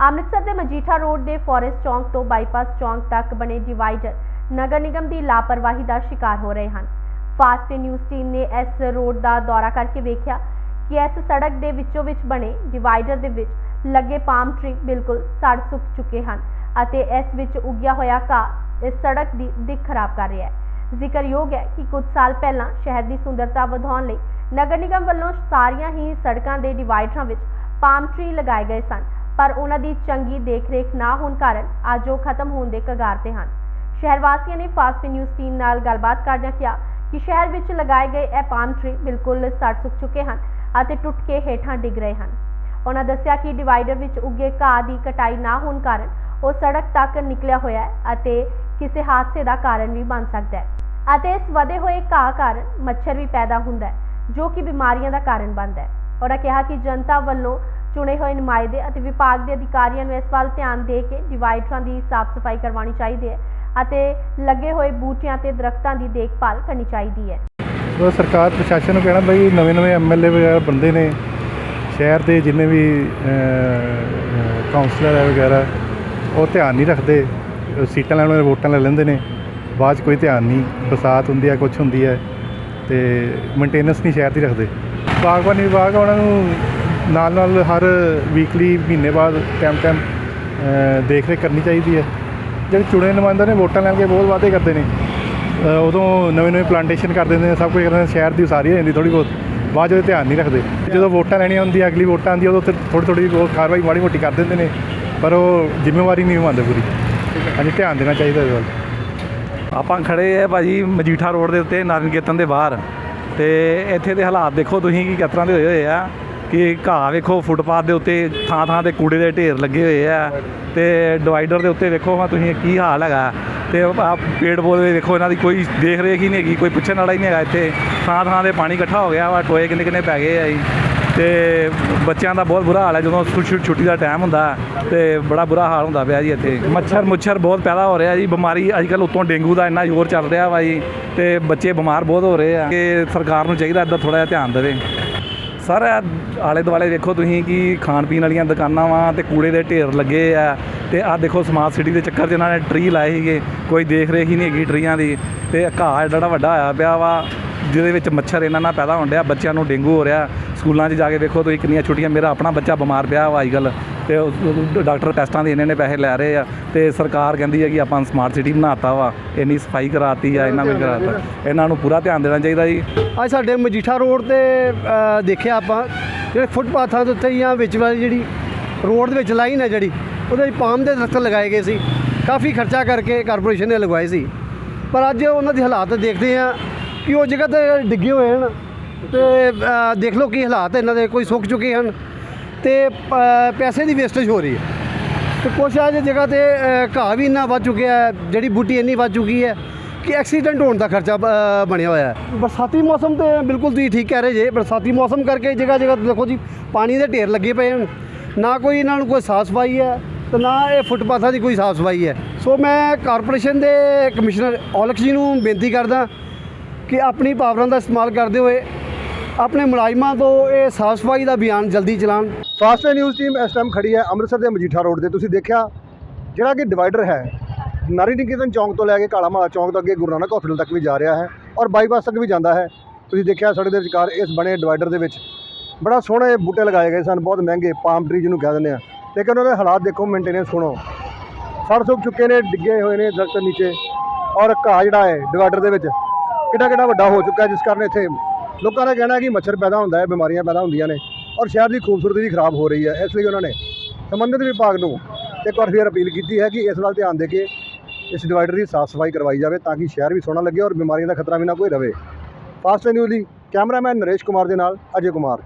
ਅੰਮ੍ਰਿਤਸਰ ਦੇ ਮਜੀਠਾ ਰੋਡ ਦੇ ਫੋਰੈਸਟ ਚੌਂਕ ਤੋਂ ਬਾਈਪਾਸ ਚੌਂਕ ਤੱਕ ਬਣੇ ਡਿਵਾਈਡਰ ਨਗਰ ਨਿਗਮ ਦੀ ਲਾਪਰਵਾਹੀ ਦਾ ਸ਼ਿਕਾਰ ਹੋ ਰਹੇ ਹਨ। ਫਾਸਟ ਨਿਊਜ਼ ਟੀਮ ਨੇ ਇਸ ਰੋਡ ਦਾ ਦੌਰਾ ਕਰਕੇ ਵੇਖਿਆ ਕਿ ਇਸ ਸੜਕ ਦੇ ਵਿੱਚੋਂ ਵਿੱਚ ਬਣੇ ਡਿਵਾਈਡਰ ਦੇ ਵਿੱਚ ਲੱਗੇ ਪਾਮ ਟ੍ਰੀ ਬਿਲਕੁਲ ਸੜ ਸੁੱਕ ਚੁੱਕੇ ਹਨ ਅਤੇ ਇਸ ਵਿੱਚ ਉੱਗਿਆ ਹੋਇਆ ਘਾਹ ਇਸ ਸੜਕ ਦੀ ਦਿੱਖ ਖਰਾਬ ਕਰ ਰਿਹਾ ਹੈ। ਜ਼ਿਕਰਯੋਗ ਹੈ ਕਿ ਕੁਝ ਸਾਲ ਪਹਿਲਾਂ ਸ਼ਹਿਰ ਦੀ ਸੁੰਦਰਤਾ ਵਧਾਉਣ ਲਈ ਨਗਰ ਨਿਗਮ ਵੱਲੋਂ ਸਾਰੀਆਂ ਹੀ ਸੜਕਾਂ ਦੇ ਡਿਵਾਈਡਰਾਂ ਵਿੱਚ ਪਾਮ ਟ੍ਰੀ ਲਗਾਏ ਗਏ ਸਨ ਪਰ ਉਹਨਾਂ ਦੀ ਚੰਗੀ ਦੇਖਰੇਖ ਨਾ ਹੋਣ ਕਾਰਨ ਅੱਜ ਉਹ ਖਤਮ ਹੋਣ ਦੇ ਕਗਾਰ ਤੇ ਹਨ। ਸ਼ਹਿਰ ਵਾਸੀਆਂ ਨੇ ਫਾਸਟ ਨਿਊਜ਼ ਟੀਮ ਨਾਲ ਗੱਲਬਾਤ ਕਰਦਿਆਂ ਕਿਹਾ ਕਿ ਸ਼ਹਿਰ ਵਿੱਚ ਲਗਾਏ ਗਏ ਇਹ ਪਾਮ ਟਰੀ ਬਿਲਕੁਲ ਸੜ ਸੁੱਕ ਚੁੱਕੇ ਹਨ ਅਤੇ ਟੁੱਟ ਕੇ ਹੇਠਾਂ ਡਿੱਗ ਰਹੇ ਹਨ। ਉਹਨਾਂ ਦੱਸਿਆ ਕਿ ਡਿਵਾਈਡਰ ਵਿੱਚ ਉੱਗੇ ਘਾਹ ਦੀ ਕਟਾਈ ਨਾ ਹੋਣ ਕਾਰਨ ਉਹ ਸੜਕ ਤੱਕ ਨਿਕਲਿਆ ਹੋਇਆ ਹੈ ਅਤੇ ਕਿਸੇ ਹਾਦਸੇ ਦਾ ਕਾਰਨ ਵੀ ਬਣ ਸਕਦਾ ਹੈ ਅਤੇ ਇਸ ਵਧੇ ਹੋਏ ਘਾਹ ਕਾਰਨ ਮੱਛਰ ਵੀ ਪੈਦਾ ਹੁੰਦਾ ਹੈ, ਜੋ ਕਿ ਬਿਮਾਰੀਆਂ ਦਾ ਕਾਰਨ ਬਣਦਾ ਹੈ। ਉਹਨਾਂ ਕਿਹਾ ਕਿ ਜਨਤਾ ਵੱਲੋਂ ਚੁਣੇ ਹੋਏ ਨੁਮਾਇੰਦੇ ਅਤੇ ਵਿਭਾਗ ਦੇ ਅਧਿਕਾਰੀਆਂ ਨੂੰ ਇਸ ਵੱਲ ਧਿਆਨ ਦੇ ਕੇ ਡਿਵਾਈਡਰਾਂ ਦੀ ਸਾਫ਼ ਸਫ਼ਾਈ ਕਰਵਾਉਣੀ ਚਾਹੀਦੀ ਹੈ ਅਤੇ ਲੱਗੇ ਹੋਏ ਬੂਟਿਆਂ ਤੇ ਦਰਖਤਾਂ ਦੀ ਦੇਖਭਾਲ ਕਰਨੀ ਚਾਹੀਦੀ ਹੈ। ਉਹ ਸਰਕਾਰ, ਪ੍ਰਸ਼ਾਸਨ ਨੂੰ ਕਹਿਣਾ ਬਈ ਨਵੇਂ ਨਵੇਂ ਐਮਐਲਏ ਵਗੈਰਾ ਬੰਦੇ ਨੇ ਸ਼ਹਿਰ ਦੇ ਜਿੰਨੇ ਵੀ ਕਾਉਂਸਲਰ ਹੈ ਵਗੈਰਾ, ਉਹ ਧਿਆਨ ਨਹੀਂ ਰੱਖਦੇ। ਸੀਟਾਂ ਲੈਣ ਵੇਲੇ ਵੋਟਾਂ ਲੈ ਲੈਂਦੇ ਨੇ। ਬਾਅਦ 'ਚ ਕੋਈ ਧਿਆਨ ਨਹੀਂ। ਬਰਸਾਤ ਹੁੰਦੀ ਹੈ ਕੁਝ ਹੁੰਦੀ ਹੈ ਤੇ ਮੇਨਟੇਨੈਂਸ ਨਹੀਂ ਸ਼ਹਿਰ ਦੀ ਰੱਖਦੇ। ਬਾਗਬਾਨੀ ਵਿਭਾਗ ਉਹਨਾਂ ਨੂੰ ਨਾਲ ਨਾਲ ਹਰ ਵੀਕਲੀ ਮਹੀਨੇ ਬਾਅਦ ਟਾਈਮ ਟਾਈਮ ਦੇਖ ਰੇਖ ਕਰਨੀ ਚਾਹੀਦੀ ਹੈ। ਜਿਹੜੇ ਚੁਣੇ ਨੁਮਾਇੰਦੇ ਨੇ, ਵੋਟਾਂ ਲੈਣ ਕੇ ਬਹੁਤ ਵਾਅਦੇ ਕਰਦੇ ਨੇ। ਉਦੋਂ ਨਵੇਂ ਨਵੇਂ ਪਲਾਂਟੇਸ਼ਨ ਕਰ ਦਿੰਦੇ ਨੇ, ਸਭ ਕੁਝ ਕਰਦੇ ਨੇ, ਸ਼ਹਿਰ ਦੀ ਉਸਾਰੀ ਹੋ ਜਾਂਦੀ ਥੋੜੀ ਬਹੁਤ। ਬਾਅਦ 'ਚ ਉਹਦੇ ਧਿਆਨ ਨਹੀਂ ਰੱਖਦੇ। ਜਦੋਂ ਵੋਟਾਂ ਲੈਣੀਆਂ ਹੁੰਦੀਆਂ, ਅਗਲੀ ਵੋਟਾਂ ਆਉਂਦੀਆਂ ਉਦੋਂ ਥੋੜੀ ਥੋੜੀ ਬਹੁਤ ਕਾਰਵਾਈ ਮਾੜੀ ਮੋਟੀ ਕਰ ਦਿੰਦੇ ਨੇ। ਪਰ ਉਹ ਜ਼ਿੰਮੇਵਾਰੀ ਨਹੀਂ ਨਿਭਾਉਂਦੇ ਪੂਰੀ। ਹਾਂਜੀ, ਧਿਆਨ ਦੇਣਾ ਚਾਹੀਦਾ ਇਹਦੇ ਵੱਲ। ਆਪਾਂ ਖੜੇ ਆ ਭਾਜੀ ਮਜੀਠਾ ਰੋਡ ਦੇ ਉੱਤੇ ਨਾਰਨ ਨਾਰਨਗੇਤਨ ਦੇ ਬਾਹਰ। ਤੇ ਇੱਥੇ ਦੇ ਹਾਲਾਤ ਦੇਖੋ, ਤੁਸੀਂ ਕੀ ਕਿਸ ਤਰ੍ਹਾਂ ਦੇ ਹੋਏ ਹੋਏ ਆ। ਕਿ ਘਾਹ ਵੇਖੋ, ਫੁੱਟਪਾਥ ਦੇ ਉੱਤੇ ਥਾਂ ਥਾਂ ਤੇ ਕੂੜੇ ਦੇ ਢੇਰ ਲੱਗੇ ਹੋਏ ਆ ਤੇ ਡਿਵਾਈਡਰ ਦੇ ਉੱਤੇ ਵੇਖੋ ਵਾ ਤੁਸੀਂ ਕੀ ਹਾਲ ਹੈਗਾ। ਤੇ ਆ ਪੇੜ ਪੌਦੇ ਵੇਖੋ, ਇਹਨਾਂ ਦੀ ਕੋਈ ਦੇਖ ਰੇਖ ਹੀ ਨਹੀਂ ਹੈਗੀ, ਕੋਈ ਪੁੱਛਣ ਵਾਲਾ ਹੀ ਨਹੀਂ ਹੈਗਾ ਇੱਥੇ। ਥਾਂ ਥਾਂ ਤੇ ਪਾਣੀ ਇਕੱਠਾ ਹੋ ਗਿਆ ਵਾ, ਟੋਏ ਕਿੰਨੇ ਕਿੰਨੇ ਪੈ ਗਏ ਆ ਜੀ। ਤੇ ਬੱਚਿਆਂ ਦਾ ਬਹੁਤ ਬੁਰਾ ਹਾਲ ਹੈ, ਜਦੋਂ ਛੁ- ਛੁੱਟੀ ਦਾ ਟਾਈਮ ਹੁੰਦਾ, ਤੇ ਬੜਾ ਬੁਰਾ ਹਾਲ ਹੁੰਦਾ ਪਿਆ ਜੀ ਇੱਥੇ। ਮੱਛਰ ਮੁੱਛਰ ਬਹੁਤ ਪੈਦਾ ਹੋ ਰਿਹਾ ਜੀ, ਬਿਮਾਰੀ ਅੱਜ ਕੱਲ੍ਹ ਉੱਤੋਂ ਡੇਂਗੂ ਦਾ ਇੰਨਾ ਜ਼ੋਰ ਚੱਲ ਰਿਹਾ ਵਾ ਜੀ, ਤੇ ਬੱਚੇ ਬਿਮਾਰ ਬਹੁਤ ਹੋ ਰਹੇ ਆ। ਕਿ ਸਰਕਾਰ ਨੂੰ ਚਾਹੀਦਾ ਇੱਦਾਂ ਥੋੜਾ ਜਿਹਾ ਧਿਆਨ ਦੇਵੇ। ਸਰ, ਇਹ ਆਲੇ ਦੁਆਲੇ ਵੇਖੋ ਤੁਸੀਂ ਕਿ ਖਾਣ ਪੀਣ ਵਾਲੀਆਂ ਦੁਕਾਨਾਂ ਵਾ ਤੇ ਕੂੜੇ ਦੇ ਢੇਰ ਲੱਗੇ ਆ ਤੇ ਆਹ ਦੇਖੋ ਸਮਾਰਟ ਸਿਟੀ ਦੇ ਚੱਕਰ 'ਚ ਇਹਨਾਂ ਨੇ ਟਰੀ ਲਾਏ ਸੀਗੇ। ਕੋਈ ਦੇਖ ਰੇਖ ਹੀ ਨਹੀਂ ਹੈਗੀ ਟਰੀਆਂ ਦੀ ਤੇ ਘਾਹ ਏਡਾ ਵੱਡਾ ਹੋਇਆ ਪਿਆ ਵਾ, ਜਿਹਦੇ ਵਿੱਚ ਮੱਛਰ ਇਹਨਾਂ ਨਾਲ ਪੈਦਾ ਹੋਣ ਡਿਆ, ਬੱਚਿਆਂ ਨੂੰ ਡੇਂਗੂ ਹੋ ਰਿਹਾ। ਸਕੂਲਾਂ 'ਚ ਜਾ ਕੇ ਵੇਖੋ ਤੁਸੀਂ ਕਿੰਨੀਆਂ ਛੁੱਟੀਆਂ, ਮੇਰਾ ਆਪਣਾ ਬੱਚਾ ਬਿਮਾਰ ਪਿਆ ਵਾ ਅੱਜ ਕੱਲ੍ਹ। ਤੇ ਉਹ ਡਾਕਟਰ ਟੈਸਟਾਂ ਦੇ ਇੰਨੇ ਨੇ ਪੈਸੇ ਲੈ ਰਹੇ ਆ ਤੇ ਸਰਕਾਰ ਕਹਿੰਦੀ ਹੈ ਕਿ ਆਪਾਂ ਸਮਾਰਟ ਸਿਟੀ ਬਣਾਤਾ ਵਾ ਇੰਨੀ ਸਫ਼ਾਈ ਕਰਾਤੀ ਆ ਇਹਨਾਂ ਕੁਝ ਕਰਾਤਾ। ਇਹਨਾਂ ਨੂੰ ਪੂਰਾ ਧਿਆਨ ਦੇਣਾ ਚਾਹੀਦਾ ਜੀ। ਅੱਜ ਸਾਡੇ ਮਜੀਠਾ ਰੋਡ ਤੇ ਅ, ਦੇਖਿਆ ਆਪਾਂ ਜਿਹੜੇ ਫੁੱਟਪਾਥਾਂ ਦੇ ਉੱਤੇ ਜਾਂ ਵਿੱਚ ਵਾਲੀ ਜਿਹੜੀ ਰੋਡ ਦੇ ਵਿੱਚ ਲਾਈਨ ਹੈ ਜਿਹੜੀ ਉਹਦੇ ਵਿੱਚ ਪਾਮ ਦੇ ਦਰਖਤ ਲਗਾਏ ਗਏ ਸੀ। ਕਾਫੀ ਖਰਚਾ ਕਰਕੇ ਕਾਰਪੋਰੇਸ਼ਨ ਨੇ ਲਗਵਾਏ ਸੀ। ਪਰ ਅੱਜ ਉਹਨਾਂ ਦੀ ਹਾਲਾਤ ਦੇਖਦੇ ਆ ਕਿ ਉਹ ਜਗ੍ਹਾ ਤੇ ਡਿੱਗੇ ਹੋਏ ਹਨ ਤੇ ਅ, ਦੇਖ ਲਓ ਕੀ ਹਾਲਾਤ ਇਹਨਾਂ ਦੇ ਕੋਈ ਸੁੱਕ ਚੁੱਕੇ ਹਨ। ਤੇ ਪੈਸੇ ਦੀ ਵੇਸਟੇਜ ਹੋ ਰਹੀ ਹੈ। ਤੇ ਕੁਛ ਅੱਜ ਜਗ੍ਹਾ ਤੇ ਘਾਹ ਵੀ ਇੰਨਾ ਵੱਧ ਚੁੱਕਿਆ ਹੈ ਜਿਹੜੀ ਬੂਟੀ ਇੰਨੀ ਵੱਧ ਚੁੱਕੀ ਹੈ ਕਿ ਐਕਸੀਡੈਂਟ ਹੋਣ ਦਾ ਖਰਚਾ ਅ, ਬਣਿਆ ਹੋਇਆ ਹੈ। ਬਰਸਾਤੀ ਮੌਸਮ ਤੇ ਬਿਲਕੁਲ ਤੁਸੀਂ ਠੀਕ ਕਹਿ ਰਹੇ ਜੇ ਬਰਸਾਤੀ ਮੌਸਮ ਕਰਕੇ ਜਗ੍ਹਾ ਜਗ੍ਹਾ ਦੇਖੋ ਜੀ ਪਾਣੀ ਦੇ ਢੇਰ ਲੱਗੇ ਪਏ ਹਨ। ਨਾ ਕੋਈ ਇਹਨਾਂ ਨੂੰ ਕੋਈ ਸਾਫ਼ ਸਫ਼ਾਈ ਹੈ ਤੇ ਨਾ ਇਹ ਫੁੱਟਪਾਥਾਂ ਦੀ ਕੋਈ ਸਾਫ਼ ਸਫ਼ਾਈ ਹੈ। ਸੋ ਮੈਂ ਕਾਰਪੋਰੇਸ਼ਨ ਦੇ ਕਮਿਸ਼ਨਰ ਔਲਖ ਜੀ ਨੂੰ ਬੇਨਤੀ ਕਰਦਾ ਕਿ ਆਪਣੀ ਪਾਵਰਾਂ ਦਾ ਇਸਤੇਮਾਲ ਕਰਦੇ ਹੋਏ ਆਪਣੇ ਮੁਲਾਜ਼ਮਾਂ ਤੋਂ ਇਹ ਸਾਫ਼ ਸਫ਼ਾਈ ਦਾ ਅਭਿਆਨ ਜਲਦੀ ਚਲਾਉਣ। ਫਾਸਟ ਨਿਊਜ਼ ਟੀਮ ਇਸ ਟਾਈਮ ਖੜੀ ਹੈ ਅੰਮ੍ਰਿਤਸਰ ਦੇ ਮਜੀਠਾ ਰੋਡ ਤੇ। ਤੁਸੀਂ ਦੇਖਿਆ, ਜਿਹੜਾ ਕਿ ਡਿਵਾਈਡਰ ਹੈ, ਨਾਰੀ ਨਿਕੇਤਨ ਚੌਂਕ ਤੋਂ ਲੈ ਕੇ ਕਾਲਾ ਮਾਲਾ ਚੌਂਕ ਤੋਂ ਅੱਗੇ ਗੁਰੂ ਨਾਨਕ ਹਸਪੀਟਲ ਤੱਕ ਵੀ ਜਾ ਰਿਹਾ ਹੈ ਔਰ ਬਾਈਪਾਸ ਤੱਕ ਵੀ ਜਾਂਦਾ ਹੈ। ਤੁਸੀਂ ਦੇਖਿਆ ਸੜਕ ਦੇ ਵਿਚਕਾਰ ਇਸ ਬਣੇ ਡਿਵਾਈਡਰ ਦੇ ਵਿੱਚ ਬੜਾ ਸੋਹਣੇ ਬੂਟੇ ਲਗਾਏ ਗਏ ਸਨ, ਬਹੁਤ ਮਹਿੰਗੇ ਪਾਮ ਟਰੀ ਜਿਹਨੂੰ ਕਹਿ ਦਿੰਦੇ ਆ। ਲੇਕਿਨ ਉਹਨਾਂ ਦੇ ਹਾਲਾਤ ਦੇਖੋ ਮੇਨਟੇਨੈਂਸ ਸੁਣੋ। ਸੜ ਸੁੱਕ ਚੁੱਕੇ ਨੇ, ਡਿੱਗੇ ਹੋਏ ਨੇ ਦਰਖਤ ਨੀਚੇ। ਔਰ ਘਾਹ ਜਿਹੜਾ ਹੈ ਡਿਵਾਈਡਰ ਦੇ ਵਿੱਚ ਕਿੱਡਾ ਕਿੱਡਾ ਵੱਡਾ ਹੋ ਚੁੱਕਾ ਹੈ, ਜਿਸ ਕਾਰਨ ਇੱਥੇ ਲੋਕਾਂ ਦਾ ਕਹਿਣਾ ਕਿ ਮੱਛਰ ਪੈਦਾ ਹੁੰਦਾ ਹੈ, ਬਿਮਾਰੀਆਂ ਪੈਦਾ ਹੁੰਦੀਆਂ ਨੇ ਔਰ ਸ਼ਹਿਰ ਦੀ ਖੂਬਸੂਰਤੀ ਵੀ ਖਰਾਬ ਹੋ ਰਹੀ ਹੈ, ਇਸ ਲਈ ਉਹਨਾਂ ਨੇ ਸੰਬੰਧਿਤ ਵਿਭਾਗ ਨੂੰ ਇੱਕ ਵਾਰ ਫਿਰ ਅਪੀਲ ਕੀਤੀ ਹੈ ਕਿ ਇਸ ਵੱਲ ਧਿਆਨ ਦੇ ਕੇ ਇਸ ਡਿਵਾਈਡਰ ਦੀ ਸਾਫ਼ ਸਫ਼ਾਈ ਕਰਵਾਈ ਜਾਵੇ ਤਾਂ ਕਿ ਸ਼ਹਿਰ ਵੀ ਸੋਹਣਾ ਲੱਗੇ ਔਰ ਬਿਮਾਰੀਆਂ ਦਾ ਖਤਰਾ ਵੀ ਨਾ ਕੋਈ ਰਵੇ। ਫਾਸਟ ਨਿਊਜ਼ ਲਈ ਕੈਮਰਾਮੈਨ ਨਰੇਸ਼ ਕੁਮਾਰ ਦੇ ਨਾਲ ਅਜੇ ਕੁਮਾਰ।